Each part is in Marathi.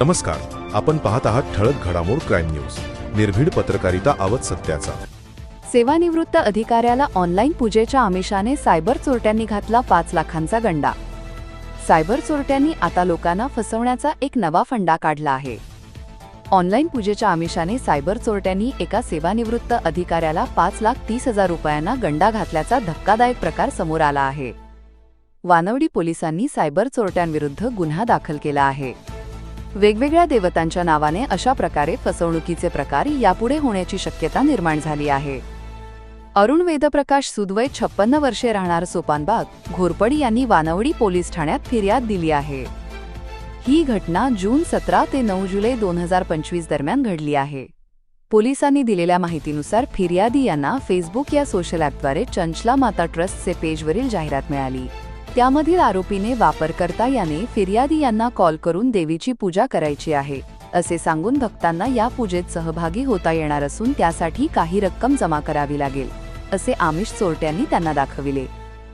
नमस्कार आपण पाहत आहात ठळक घडामोड क्राईम न्यूज. निर्भीड पत्रकारिता आवत सत्याचा. सेवानिवृत्त अधिकाऱ्याला ऑनलाईन पूजेच्या आमिषाने सायबर चोरट्यांनी घातला पाच लाखांचा गंडा. सायबर चोरट्यांनी आता लोकांना फसवण्याचा एक नवा फंडा काढला आहे. ऑनलाईन पूजेच्या आमिषाने सायबर चोरट्यांनी एका सेवानिवृत्त अधिकाऱ्याला पाच लाख तीस हजार रुपयांना गंडा घातल्याचा धक्कादायक प्रकार समोर आला आहे. वानवडी पोलिसांनी सायबर चोरट्यांविरुद्ध गुन्हा दाखल केला आहे. वेगवेगळ्या देवतांच्या नावाने अशा प्रकारे फसवणुकीचे प्रकार यापुढे होण्याची शक्यता निर्माण झाली आहे. अरुण वेदप्रकाश सुदवय छप्पन्न वर्षे राहणार सोपानबाग घोरपडी यांनी वानवडी पोलीस ठाण्यात फिर्याद दिली आहे. ही घटना जून सतरा ते नऊ जुलै दोन हजार पंचवीस दरम्यान घडली आहे. पोलिसांनी दिलेल्या माहितीनुसार फिर्यादी यांना फेसबुक या सोशल ॲपद्वारे चंचला माता ट्रस्टचे पेजवरील जाहिरात मिळाली. त्यामधील आरोपीने वापरकर्ता याने फिर्यादी यांना कॉल करून देवीची पूजा करायची आहे असे सांगून भक्तांना या पूजेत सहभागी होता येणार असून त्यासाठी काही रक्कम जमा करावी लागेल असे आमिष चोरट्यांनी त्यांना दाखविले.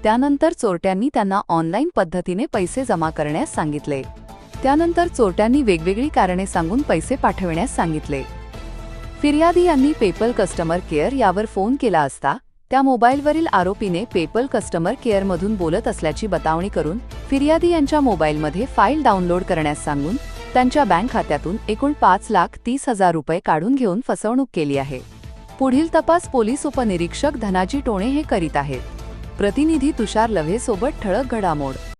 त्यानंतर चोरट्यांनी त्यांना ऑनलाईन पद्धतीने पैसे जमा करण्यास सांगितले. त्यानंतर चोरट्यांनी वेगवेगळी कारणे सांगून पैसे पाठविण्यास सांगितले. फिर्यादी यांनी पेपल कस्टमर केअर यावर फोन केला असता त्या मोबाईलवरील आरोपीने पेपल कस्टमर केअरमधून बोलत असल्याची बतावणी करून फिर्यादी यांच्या मोबाईलमध्ये फाईल डाउनलोड करण्यास सांगून त्यांच्या बँक खात्यातून एकूण पाच लाख तीस हजार रुपये काढून घेऊन फसवणूक केली आहे. पुढील तपास पोलीस उपनिरीक्षक धनाजी टोणे हे करीत आहेत. प्रतिनिधी तुषार लव्हेसोबत ठळक घडामोड.